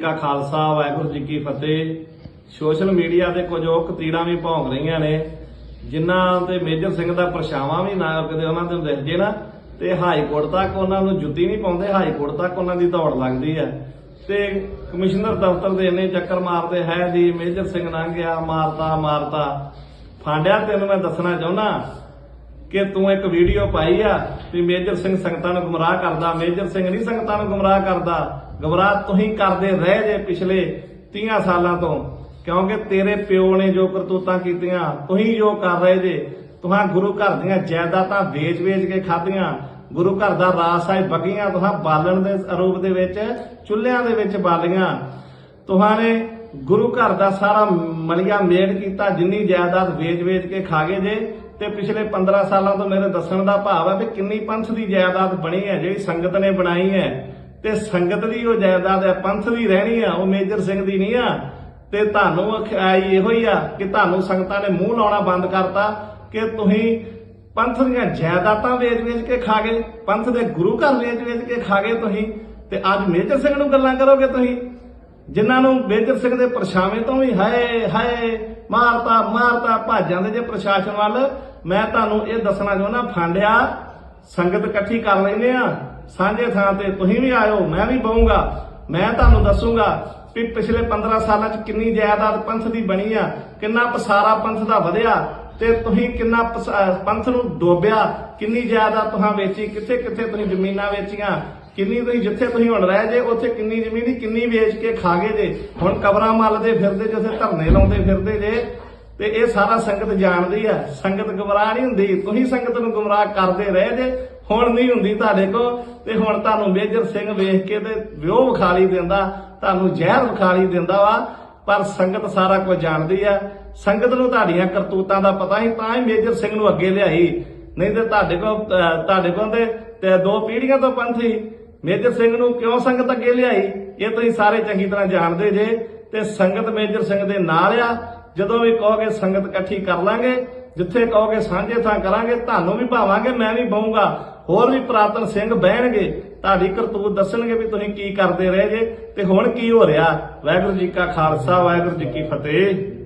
ਕਾ ਖਾਲਸਾ, ਵਾਹਿਗੁਰੂ ਜੀ ਕੀ ਫਤਿਹ। Social media ਤੇ ਕੁਝ ਉਹ ਕਤੀੜਾਂ ਵੀ ਭੌਂਕ ਰਹੀਆਂ ਨੇ, ਜਿਨ੍ਹਾਂ ਤੇ ਮੇਜਰ ਸਿੰਘ ਦਾ ਪਰਛਾਵਾਂ ਵੀ ਨਾ ਕਦੇ ਉਹਨਾਂ ਦੇ ਦਿਖ ਜੇ ਨਾ, ਤੇ ਹਾਈ ਕੋਰਟ ਤੱਕ ਉਹਨਾਂ ਨੂੰ ਜੁੱਤੀ ਨਹੀਂ ਪਾਉਂਦੇ, ਹਾਈ ਕੋਰਟ ਤੱਕ ਉਹਨਾਂ ਦੀ ਦੌੜ ਲੱਗਦੀ ਹੈ। ਤੇ ਕਮਿਸ਼ਨਰ ਦਫ਼ਤਰ ਦੇ ਇੰਨੇ ਚੱਕਰ ਮਾਰਦੇ ਹੈ ਜੀ ਮੇਜਰ ਸਿੰਘ ਲੰਘ ਗਿਆ, ਮਾਰਤਾ ਮਾਰਤਾ। ਫਾਂਡਿਆ ਤੈਨੂੰ ਮੈਂ ਦੱਸਣਾ ਚਾਹੁੰਦਾ ਕਿ ਤੂੰ ਇੱਕ ਵੀਡੀਓ ਪਾਈ ਆ ਵੀ ਮੇਜਰ ਸਿੰਘ ਸੰਗਤਾਂ ਨੂੰ ਗੁੰਮਰਾਹ ਕਰਦਾ, ਮੇਜਰ ਸਿੰਘ ਨਹੀਂ ਸੰਗਤਾਂ ਨੂੰ ਗੁੰਮਰਾਹ ਕਰਦਾ। ਗੁੰਮਰਾਹ ਤੁਸੀਂ ਕਰਦੇ ਰਹੇ ਜੇ ਪਿਛਲੇ 30 ਸਾਲਾਂ ਤੋਂ। ਕਿਉਂਕਿ ਤੇਰੇ ਪਿਓ ਨੇ ਜੋ ਕਰਤੂਤਾਂ ਕੀਤੀਆਂ ਤੁਸੀਂ ਜੋ ਕਰ ਰਹੇ ਜੇ। ਤੁਹਾਂ ਗੁਰੂ ਘਰ ਦੀਆਂ ਜਾਇਦਾਦਾਂ ਵੇਚ-ਵੇਚ ਕੇ ਖਾਧੀਆਂ। ਗੁਰੂ ਘਰ ਦਾ ਰਾਜ ਸਾਹਿਬ ਬਗੀਆਂ, ਤੁਹਾਂ ਬਾਲਣ ਦੇ ਰੂਪ ਦੇ ਵਿੱਚ, ਚੁੱਲ੍ਹਿਆਂ ਦੇ ਵਿੱਚ ਬਾਲੀਆਂ। ਤੁਹਾਂ ਨੇ ਗੁਰੂ ਘਰ ਦਾ ਸਾਰਾ ਮਲੀਆ ਮੇੜ ਕੀਤਾ, ਜਿੰਨੀ ਜਾਇਦਾਦ ਵੇਚ-ਵੇਚ ਕੇ ਖਾ ਗਏ ਜੇ। ਤੇ ਪਿਛਲੇ 15 ਸਾਲਾਂ ਤੋਂ ਮੇਰੇ ਦੱਸਣ ਦਾ ਭਾਵ ਹੈ ਵੀ ਕਿੰਨੀ ਪੰਥ ਦੀ ਜਾਇਦਾਦ ਬਣੀ ਹੈ, ਜਿਹੜੀ ਸੰਗਤ ਨੇ ਬਣਾਈ ਹੈ। ਤੇ ਸੰਗਤ ਦੀ ਉਹ ਜਾਇਦਾਦ ਹੈ, ਪੰਥ ਦੀ ਰਹਿਣੀ ਆ, ਉਹ ਮੇਜਰ ਸਿੰਘ ਦੀ ਨਹੀਂ ਆ। ਤੇ ਤੁਹਾਨੂੰ ਆਈ ਇਹੋ ਹੀ ਆ ਕਿ ਤੁਹਾਨੂੰ ਸੰਗਤਾਂ ਨੇ ਮੂੰਹ ਲਾਉਣਾ ਬੰਦ ਕਰਤਾ ਕਿ ਤੁਸੀਂ ਪੰਥ ਦੀਆਂ ਜਾਇਦਾਦਾਂ ਵੇਚ-ਵੇਚ ਕੇ ਖਾ ਗਏ, ਪੰਥ ਦੇ ਗੁਰੂ ਘਰ ਵੇਚ-ਵੇਚ ਕੇ ਖਾ ਗਏ ਤੁਸੀਂ, ਤੇ ਅੱਜ ਮੇਜਰ ਸਿੰਘ ਨੂੰ ਗੱਲਾਂ ਕਰੋਗੇ ਤੁਸੀਂ? ਜਿਨ੍ਹਾਂ ਨੂੰ ਮੇਜਰ ਸਿੰਘ ਦੇ ਪਰਛਾਵੇਂ ਤੋਂ ਵੀ ਹਾਏ ਹਾਏ, ਮਾਰਤਾ ਮਾਰਤਾ, ਭੱਜ ਦੇ ਜੇ ਪ੍ਰਸ਼ਾਸਨ ਵੱਲ, ਮੈਂ ਤੁਹਾਨੂੰ ਇਹ ਦੱਸਣਾ ਚਾਹੁੰਦਾ, ਫਾਂਡਿਆ, ਸੰਗਤ ਇਕੱਠੀ ਕਰ ਲੈਨੇ ਆ। ਸਾਂਝੇ ਥਾਂ ਤੇ ਤੁਸੀਂ ਵੀ ਆਇਓ, ਮੈਂ ਵੀ ਬਹੂੰਗਾ। ਮੈਂ ਤੁਹਾਨੂੰ ਦੱਸੂਗਾ ਵੀ ਪਿਛਲੇ 15 ਸਾਲਾਂ 'ਚ ਕਿੰਨੀ ਜਾਇਦਾਦ ਪੰਥ ਦੀ ਬਣੀ ਆ, ਕਿੰਨਾ ਪਸਾਰਾ ਪੰਥ ਦਾ ਵਧਿਆ ਤੇ ਤੁਸੀਂ ਕਿੰਨਾ ਪੰਥ ਨੂੰ ਡੋਬਿਆ, ਕਿੰਨੀ ਜਾਇਦਾਦ ਤੁਸੀਂ ਵੇਚੀ ਕਿੱਥੇ ਕਿੱਥੇ ਤੁਸੀਂ ਜ਼ਮੀਨਾਂ ਵੇਚੀਆਂ, ਕਿੰਨੀ ਤੁਸੀਂ ਜਿੱਥੇ ਤੁਸੀਂ ਹੁਣ ਰਹਿ ਜੇ, ਉੱਥੇ ਕਿੰਨੀ ਜ਼ਮੀਨ ਕਿੰਨੀ ਵੇਚ ਕੇ ਖਾ ਗਏ ਜੇ। ਹੁਣ ਕਬਰਾਂ ਮੱਲਦੇ ਫਿਰਦੇ ਜੇ, ਉੱਥੇ ਧਰਨੇ ਲਾਉਂਦੇ ਫਿਰਦੇ ਜੇ। ਤੇ ਇਹ ਸਾਰਾ ਸੰਗਤ ਜਾਣਦੀ ਆ, ਸੰਗਤ ਗਮਰਾਹ ਨਹੀਂ ਹੁੰਦੀ, ਤੁਸੀਂ ਸੰਗਤ ਨੂੰ ਗੁੰਮਰਾਹ ਕਰਦੇ ਰਹੇ ਜੇ ਹੁਣ ਨਹੀਂ ਹੁੰਦੀ ਤੁਹਾਡੇ ਕੋ ਤੇ ਹੁਣ ਤੁਹਾਨੂੰ ਮੇਜਰ ਸਿੰਘ ਵੇਖ ਕੇ ਤੇ ਵਿਉਹ ਵਿਖਾਲੀ ਦਿੰਦਾ, ਤੁਹਾਨੂੰ ਜ਼ਹਿਰ ਵਿਖਾਲੀ ਦਿੰਦਾ ਵਾ, ਪਰ ਸੰਗਤ ਸਾਰਾ ਕੁਝ ਜਾਣਦੀ ਆ। ਸੰਗਤ ਨੂੰ ਤੁਹਾਡੀਆਂ ਕਰਤੂਤਾਂ ਦਾ ਪਤਾ ਹੀ ਤਾਂ ਹੀ ਮੇਜਰ ਸਿੰਘ ਨੂੰ ਅੱਗੇ ਲਿਆਈ। ਨਹੀਂ ਤੇ ਤੁਹਾਡੇ ਕੋਲ ਤੁਹਾਡੇ ਕੋਲ ਤੇ ਦੋ ਪੀੜ੍ਹੀਆਂ ਤੋਂ ਪੰਥੀ ਮੇਜਰ ਸਿੰਘ ਨੂੰ ਕਿਉਂ ਸੰਗਤ ਅੱਗੇ ਲਿਆਈ? ਇਹ ਤੁਸੀਂ ਸਾਰੇ ਚੰਗੀ ਤਰ੍ਹਾਂ ਜਾਣਦੇ ਜੇ। ਤੇ ਸੰਗਤ ਮੇਜਰ ਸਿੰਘ ਦੇ ਨਾਲ ਆ। ਜਦੋਂ ਵੀ ਕਹੋਗੇ ਸੰਗਤ ਇਕੱਠੀ ਕਰ ਲਾਂਗੇ, ਜਿੱਥੇ ਕਹੋਗੇ ਸਾਂਝੇ ਥਾਂ ਕਰਾਂਗੇ, ਤੁਹਾਨੂੰ ਵੀ ਭਾਵਾਂਗੇ, ਮੈਂ ਵੀ ਬਹੂੰਗਾ। ਹੋਰ ਵੀ ਪ੍ਰਾਤਨ ਸਿੰਘ ਬਹਿਣਗੇ, ਤੁਹਾਡੀ ਕਰਤੂਤ ਦੱਸਣਗੇ ਵੀ ਤੁਸੀਂ ਕੀ ਕਰਦੇ ਰਹੇ ਜੇ, ਤੇ ਹੁਣ ਕੀ ਹੋ ਰਿਹਾ? ਵਾਹਿਗੁਰੂ ਜੀ ਕਾ ਖਾਲਸਾ, ਵਾਹਿਗੁਰੂ ਜੀ ਕੀ ਫਤਿਹ।